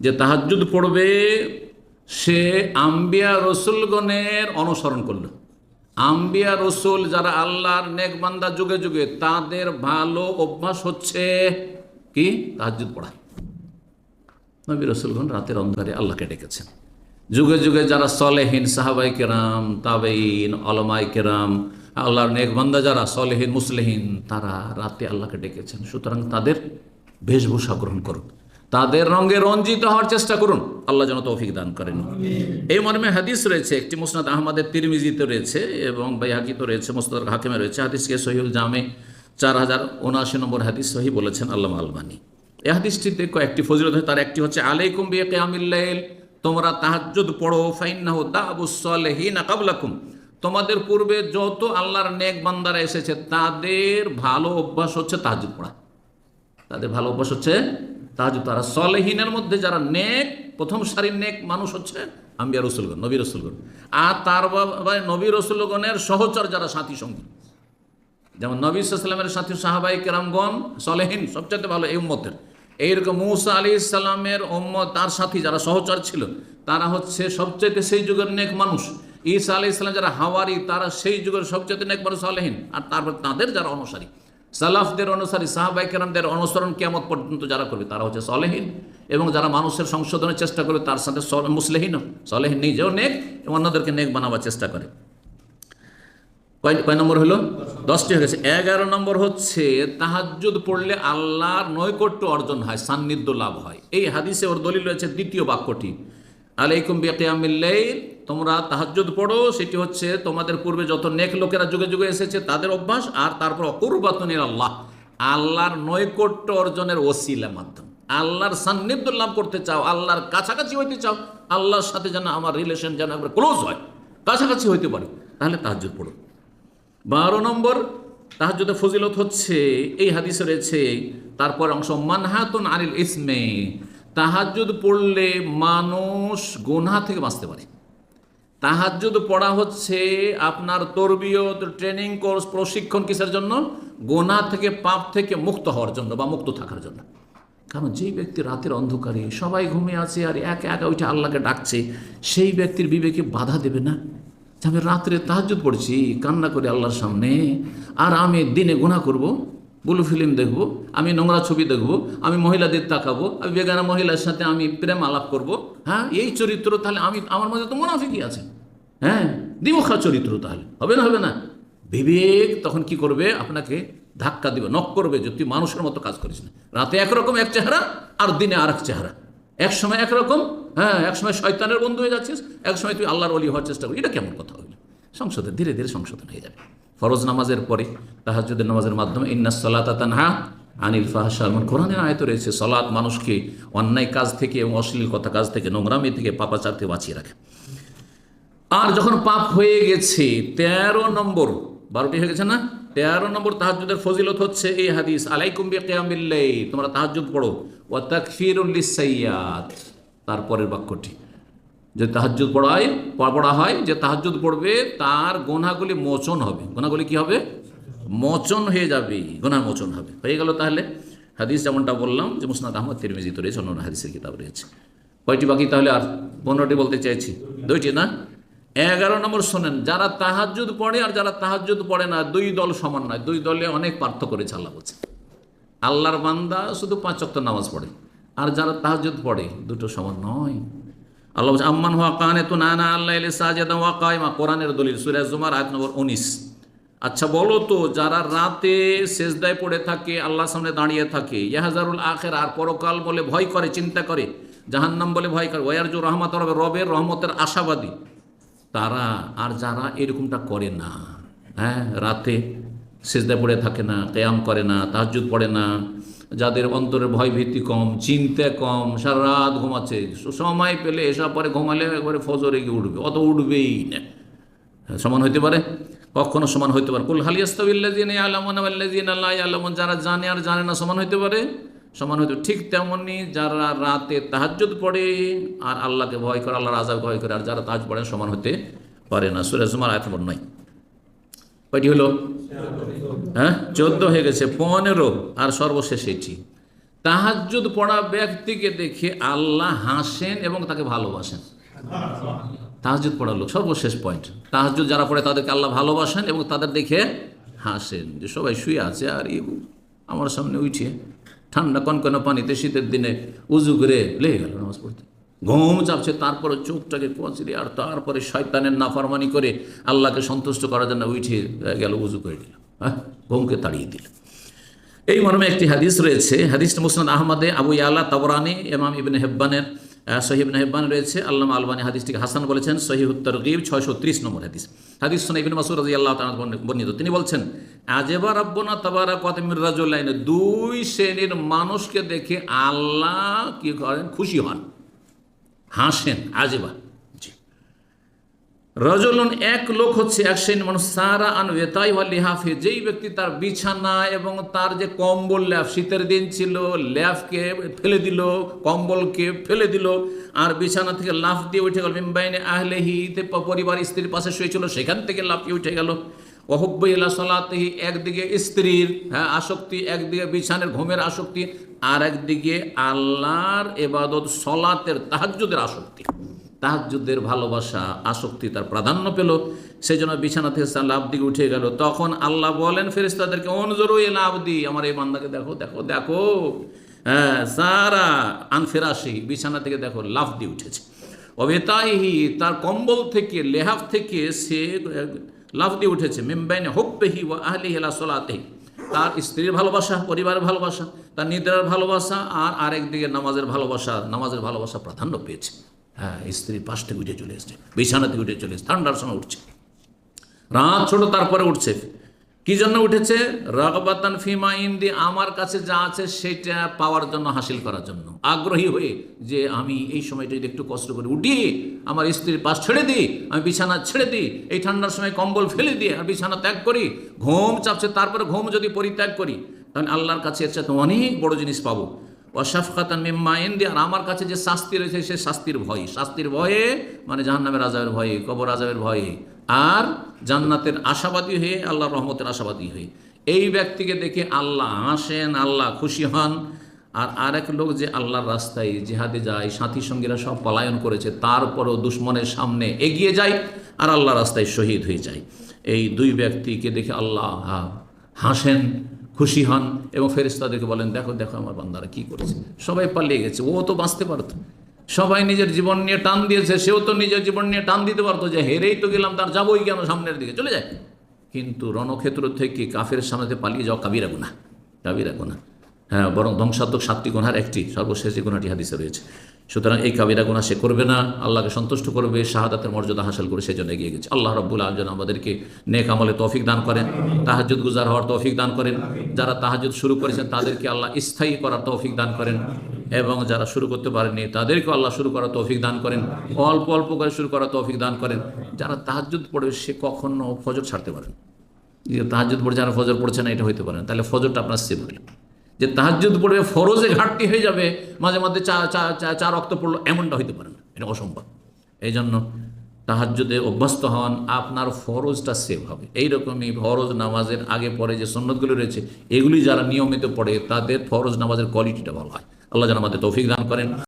যে তাহাজ্জুদ পড়বে, সে আম্বিয়া রসুলগণের অনুসরণ করল। আম্বিয়া রসুল যারা আল্লাহর নেকবান্দা যুগে যুগে, তাদের ভালো অভ্যাস হচ্ছে কি? তাহাজ্জুদ পড়া। নবী রসুলগণ রাতের অন্ধকারে আল্লাহকে ডেকেছেন। যুগে যুগে যারা সলেহীন সাহাবাই কেরাম তাবেইন অলমাই কেরাম, আল্লাহর নেকবান্দা যারা সলেহীন, মুসলেহীন, তারা রাতে আল্লাহকে ডেকেছেন। সুতরাং তাদের বেশভূষা গ্রহণ করুন। তাদের রঙে রঞ্জিত হওয়ার চেষ্টা করুন। আল্লাহ যেন তৌফিক দান করেন। এই মর্মে হাদিস রয়েছে একটি মুসনাদ আহমদের তিরমিজিতে রয়েছে এবং বাইহাকিতে রয়েছে মুস্তাদ হাকিমে রয়েছে। হাদিসকে সহিউল জামে চার হাজার উনআশি নম্বর হাদিস সহি বলেছেন আল্লাহ আলবানী। এই হাদিসটিতে কয়েকটি ফজিলত হয় তার একটি হচ্ছে আলাইকুম বিয়ে কেয়ামিল্লাইল তোমরা তাহাজ্জুদ পড়ো ফাইন্নাহু দাবুসলেহিনা কাবলাকুম তোমাদের পূর্বে যত আল্লাহর নেক বান্দারা এসেছে তাদের ভালো অভ্যাস হচ্ছে তাহাজ্জুদ পড়া। তাদের ভালো অভ্যাস হচ্ছে তাহাজুদ, তারা সলেহীনের মধ্যে যারা নেক, প্রথম সারির নেক মানুষ হচ্ছে আম্বিয়া রসুলগণ, নবী রসুলগণ। আর তার বাবা নবী রসুলগণের সহচর যারা সাথী সঙ্গী। যেমন নবী সাল্লামের সাথী সাহাবাই কেরামগণ, সলেহীন সবচেয়ে ভালো এই উম্মতের। এইরকম মৌসা আলী ইসলামের উম্মত, তার সাথী যারা সহচর ছিল, তারা হচ্ছে সবচেয়ে সেই যুগের নেক মানুষ। ঈসা আলী ইসলাম যারা হাওয়ারি, তারা সেই যুগের সবচেয়ে নেক মানুষ সলেহীন। আর তারপর তাদের যারা অনুসারী। সালাফদের অনুসারী সাহাবাই কেরামদের অনুসরণ কেমন পর্যন্ত যারা করবে, তারা হচ্ছে সলেহীন। এবং যারা মানুষের সংশোধনের চেষ্টা করবে, তার সাথে মুসলেহীন সলেহীন নিজেও নেক এবং অন্যদেরকে নেক বানাবার চেষ্টা করে। কয় কয় নম্বর হলো? দশটি হয়ে গেছে। এগারো নম্বর হচ্ছে, তাহাজ্জুদ পড়লে আল্লাহর নৈকট্য অর্জন হয়, সান্নিধ্য লাভ হয়। এই হাদিসে ওর দলিল রয়েছে, দ্বিতীয় বাক্যটি। আলাইকুম বিয়াকিয়ামিল্লাইল তোমরা তাহাজ্জুদ পড়ো, সেটি হচ্ছে তোমাদের পূর্বে যত নেক লোকেরা যুগে যুগে এসেছে তাদের অভ্যাস, আর তারপর অকুরবাতনের আল্লাহ আল্লাহর নৈকট্য অর্জনের ওসিলা মাধ্যম। আল্লাহর সান্নিধ্য লাভ করতে চাও, আল্লাহর কাছাকাছি হইতে চাও, আল্লাহর সাথে যেন আমার রিলেশন যেন একবার ক্লোজ হয়, কাছাকাছি হইতে পারে, তাহলে তাহাজ্জুদ পড়ো। বারো নম্বর তাহাজুদে ফজিলত হচ্ছে, এই হাদিসে রয়েছে, তারপর অংশ, মানহাতুন আনিল ইসমে। তাহাজুদ পড়লে মানুষ গোনা থেকে বাঁচতে পারে। তাহাজুদ পড়া হচ্ছে আপনার তরবিয়ত ট্রেনিং কোর্স প্রশিক্ষণ কিসের জন্য? গোনা থেকে পাপ থেকে মুক্ত হওয়ার জন্য বা মুক্ত থাকার জন্য। কারণ যেই ব্যক্তি রাতের অন্ধকারে সবাই ঘুমিয়ে আছে আর একা একা ওইটা আল্লাহকে ডাকছে, সেই ব্যক্তির বিবেকে বাধা দেবে না। আমি রাত্রে তাহাজুদ পড়ছি, কান্না করে আল্লাহর সামনে, আর আমি দিনে গুণা করব বুলু ফিল্ম দেখব, আমি নোংরা ছবি দেখব, আমি মহিলাদের তাকাবো, আমি বেগানা মহিলার সাথে আমি প্রেম আলাপ করব হ্যাঁ? এই চরিত্র তাহলে আমি, আমার মধ্যে তো মুনাফিকই আছে। হ্যাঁ? দিমুখা চরিত্র তাহলে, হবে না হবে না? বিবেক তখন কি করবে? আপনাকে ধাক্কা দিবে নক করবে যে তুই মানুষের মতো কাজ করিস না। রাতে একরকম এক চেহারা আর দিনে আর এক চেহারা। এক সময় একরকম হ্যাঁ? এক সময় শয়তানের বন্ধু হয়ে যাচ্ছিস, এক সময় তুই আল্লাহর অলি হওয়ার চেষ্টা করি এটা কেমন কথা হইল সংশোধন, ধীরে ধীরে সংশোধন হয়ে যাবে। ফরজ নামাজের পরে তাহাজুদের নামাজের মাধ্যমে, ইন্না সলাত তানহা আনিল ফাহাশালমান কোরআনের আয়ত রয়েছে। সলাৎ মানুষকে অন্যায় কাজ থেকে এবং অশ্লীল কথা কাজ থেকে, নোংরামি থেকে পাপাচার থেকে বাঁচিয়ে রাখে। আর যখন পাপ হয়ে গেছে, তেরো নম্বর, বারোটি হয়ে গেছে না? তেরো নম্বর তাহাজুদের ফজিলত হচ্ছে এই হাদিস, আলাইকুম বিয়ামিল্লাই তোমরা তাহাজুদ পড়ো। ও তাকফিরুল্লিসাইয়াত তারপরের বাক্যটি। যে তাহাজুদ পড়ায়, পড়া হয়, যে তাহাজুদ পড়বে, তার গোনাগুলি মোচন হবে। গোনাগুলি কি হবে? মোচন হয়ে যাবে গোনা মোচন হবে। হয়ে গেল তাহলে হাদিস যেমনটা বললাম যে মুসনাদ আহমদ তিরমিজিত রয়েছে অন্য হাদিসের কিতাব রয়েছে। কয়টি বাকি তাহলে? আর পনেরোটি বলতে চাইছি। দুইটি না? এগারো নম্বর শোনেন, যারা তাহাজুদ পড়ে আর যারা তাহাজুদ পড়ে না, দুই দল সমান নয়। দুই দলে অনেক পার্থক্য করেছে আল্লাহ বলছে। আল্লাহর বান্দা শুধু পাঁচ অক্ট নামাজ পড়ে, আর যারা তাহাজুদ পড়ে, দুটো সমান নয়। আল্লাহ বলছে, আম্মান হওয়া কানে তো না না আল্লাহ সাজেদা ওয়া কায়মা। কোরআনের দলিল সুরাজ জুমার আয়াত নম্বর উনিশ। আচ্ছা বলো তো, যারা রাতে শেষদায় পড়ে থাকে, আল্লাহর সামনে দাঁড়িয়ে থাকে, ইয়াহাজারুল আখের আর পরকাল বলে ভয় করে, চিন্তা করে, জাহান্নাম বলে ভয় করে, ওয়ারজু রহমত রবে রবের রহমতের আশাবাদী, তারা আর যারা এরকমটা করে না হ্যাঁ রাতে সেজদায় পড়ে থাকে না, কেয়াম করে না তাহাজুদ পড়ে না যাদের অন্তরের ভয় ভীতি কম, চিন্তা কম, সারা রাত ঘুমাচ্ছে। সময় পেলে এসব পরে ঘুমালে একবারে ফজরে গিয়ে উঠবে। অত উঠবেই না। সমান হইতে পারে? কখনো সমান হইতে পারে? কুল হালিয়াস্তাবিল্লাজিন আলমন আল্লাহ আলমন যারা জানে আর জানে না, সমান হইতে পারে? সমান হইতে ঠিক তেমনি যারা রাতে তাহাজ্জুদ পড়ে আর আল্লাহকে ভয় করে, আল্লাহর আজাব ভয় করে, আর যারা তাহাজ পড়ে, সমান হতে পারে না। সুরেশ আয়াত নম্বর নয়। কয়টি হলো? হ্যাঁ? চোদ্দ হয়ে গেছে, পনেরো, আর সর্বশেষ এটি। তাহাজ্জুদ পড়া ব্যক্তিকে দেখে আল্লাহ হাসেন এবং তাকে ভালোবাসেন। তাহাজুদ পড়া লোক, সর্বশেষ পয়েন্ট তাহাজুদ যারা পড়ে তাদেরকে আল্লাহ ভালোবাসেন এবং তাদের দেখে হাসেন যে সবাই শুয়ে আছে আর এই আমার সামনে উঠে ঠান্ডা কনকনে পানিতে শীতের দিনে উজু করে লেগে গেল নামাজ পড়তে। ঘুম চাপছে তারপরে চোখটাকে কচলে আর তারপরে শয়তানের নাফরমানি করে আল্লাহকে সন্তুষ্ট করার জন্য উঠে গেল উজু করে দিল হ্যাঁ? ঘুমকে তাড়িয়ে দিল। এই মর্মে একটি হাদিস রয়েছে হাদিস মুসনাদ আহমদে আবু ইয়ালা তাবরানি এমাম ইবিন হেব্বানের আহ, সহিহ ইবনে হেব্বান রয়েছে। আল্লাহ আলবানী হাদিসটিকে হাসান বলেছেন সহি উত্তর গিব ছয়শো ত্রিশ নম্বর হাদিস। হাদিস শুনে ইবিন মাসুর রাজি আল্লাহ বর্ণিত। তিনি বলছেন আজেবা রব্বনা তাবারা কতমির রাজুল্লাইনে দুই শ্রেণির মানুষকে দেখে আল্লাহ কি করেন? খুশি হন। হাসেন আজেবা জি। রজলন এক লোক হচ্ছে এক শ্রেণির মানুষ, সারা আন ওয়েতাই ওয়া লিহাফে। যেই ব্যক্তি তার বিছানা এবং তার যে কম্বল ল্যাফ, শীতের দিন ছিল, ল্যাফকে ফেলে দিল, কম্বলকে ফেলে দিল, আর বিছানা থেকে লাফ দিয়ে উঠে গেল। মিম্বাইনে আহলেহি তে পরিবার স্ত্রীর পাশে শুয়েছিল সেখান থেকে লাফিয়ে উঠে গেল। ওহব্বইলা সলাতেহি, একদিকে স্ত্রীর হ্যাঁ আসক্তি, একদিকে বিছানের ঘুমের আসক্তি, আর একদিকে আল্লাহর এবাদত সলাতের তাহাজ্জুদের আসক্তি। তাহাজ্জুদের ভালোবাসা, আসক্তি তার প্রাধান্য পেল। সেই জন্য বিছানা থেকে লাভ দিকে উঠে গেল। তখন আল্লাহ বলেন ফেরেস্তাদেরকে অনজরু এ লাভ দি আমার এই বান্দাকে দেখো দেখো দেখো। হ্যাঁ সারা আনফেরাসি বিছানা থেকে দেখো লাভ দিয়ে উঠেছে। অবেতাইহি তার কম্বল থেকে, লেহাফ থেকে সে লাভ দিয়ে উঠেছে, মেম্বাইনে হোপ্পেহি ও আহলি হেলা সোলাতে তার স্ত্রীর ভালোবাসা, পরিবারের ভালোবাসা, তার নিদ্রার ভালোবাসা আর আরেকদিকে নামাজের ভালোবাসা নামাজের ভালোবাসা প্রাধান্য পেয়েছে। হ্যাঁ স্ত্রীর পাশ থেকে উঠে চলে এসছে, বিছানা থেকে উঠে চলে এসছে, ঠান্ডার সময় উঠছে। রাত ছোট, তারপরে উঠছে। কি জন্য উঠেছে? রগবাতান ফিমা ইন্দি, আমার কাছে যা আছে সেটা পাওয়ার জন্য, হাসিল করার জন্য। আগ্রহী হয়ে যে আমি এই সময়টা যদি একটু কষ্ট করে উঠি, আমার স্ত্রীর পাশ ছেড়ে দিই, আমি বিছানা ছেড়ে দিই, এই ঠান্ডার সময় কম্বল ফেলে দিয়ে আর বিছানা ত্যাগ করি, ঘুম চাপছে, তারপরে ঘুম যদি পরিত্যাগ করি, তাহলে আল্লাহর কাছে এর চাইতে অনেক বড় জিনিস পাবো। অশাফকাতান মিম্মা ইন্দি, আর আমার কাছে যে শাস্তি রয়েছে, সে শাস্তির ভয়। শাস্তির ভয়ে মানে জাহান্নামের আজাবের ভয়ে, কবর আজাবের ভয়ে। আর জান্নাতের আশাবাদী হয়ে, আল্লাহর রহমতের আশাবাদী হয়ে। এই ব্যক্তিকে দেখে আল্লাহ হাসেন, আল্লাহ খুশি হন। আর আরেক লোক যে আল্লাহর রাস্তায় জেহাদে যায়, সাথী সঙ্গীরা সব পলায়ন করেছে, তারপরও দুশ্মনের সামনে এগিয়ে যায় আর আল্লাহ রাস্তায় শহীদ হয়ে যায়। এই দুই ব্যক্তিকে দেখে আল্লাহ হাসেন, খুশি হন এবং ফেরেস্তাদেরকে বলেন, দেখো দেখো আমার বান্দারা কি করেছে? সবাই পালিয়ে গেছে। ও তো বাঁচতে পারতো। সবাই নিজের জীবন নিয়ে টান দিয়েছে, সেও তো নিজের জীবন নিয়ে টান দিতে পারতো যে হেরেই তো গেলাম, তার যাবোই কেন সামনের দিকে? চলে যায়। কিন্তু রণক্ষেত্র থেকে কাফের সামনে পালিয়ে যাওয়া কাবিরা গুণা কাবিরা গুণা। হ্যাঁ বরং ধ্বংসাত্মক সাতটি গুণার একটি, সর্বশেষ গুণাটি হাদিসে রয়েছে। সুতরাং এই কাবিরা গুণা সে করবে না, আল্লাহকে সন্তুষ্ট করবে, শাহাদাতের মর্যাদা হাসিল করে সেজন্য এগিয়ে গেছে। আল্লাহ রব্বুল আলম যেন আমাদেরকে নেক আমলে তৌফিক দান করেন তাহাজুদ গুজার হওয়ার তৌফিক দান করেন। যারা তাহাজুদ শুরু করেছেন, তাদেরকে আল্লাহ স্থায়ী করার তৌফিক দান করেন। এবং যারা শুরু করতে পারেনি তাদেরকে আল্লাহ শুরু করার তৌফিক দান করেন, অল্প অল্প করে শুরু করার তৌফিক দান করেন। যারা তাহাজুদ পড়বে, সে কখনো ফজর ছাড়তে পারেন যে তাহাজুদ পড়ে, যারা ফজর পড়ছে না, এটা হইতে পারে তাহলে ফজরটা আপনার সেভ হইল যে তাহাজুদ পড়বে, ফরজে ঘাটতি হয়ে যাবে, মাঝে মধ্যে চা চা চা রক্ত পড়ল, এমনটা হইতে পারে না। এটা অসম্ভব। এই জন্য তাহাজ্জুদে অভ্যস্ত হন, আপনার ফরজটা সেভ হবে। এইরকমই ফরজ নামাজের আগে পরে যে সন্ন্যতগুলি রয়েছে, এগুলি যারা নিয়মিত পড়ে, তাদের ফরজ নামাজের কোয়ালিটিটা ভালো হয়। আল্লাহ যেন আমাদের তৌফিক দান করেন।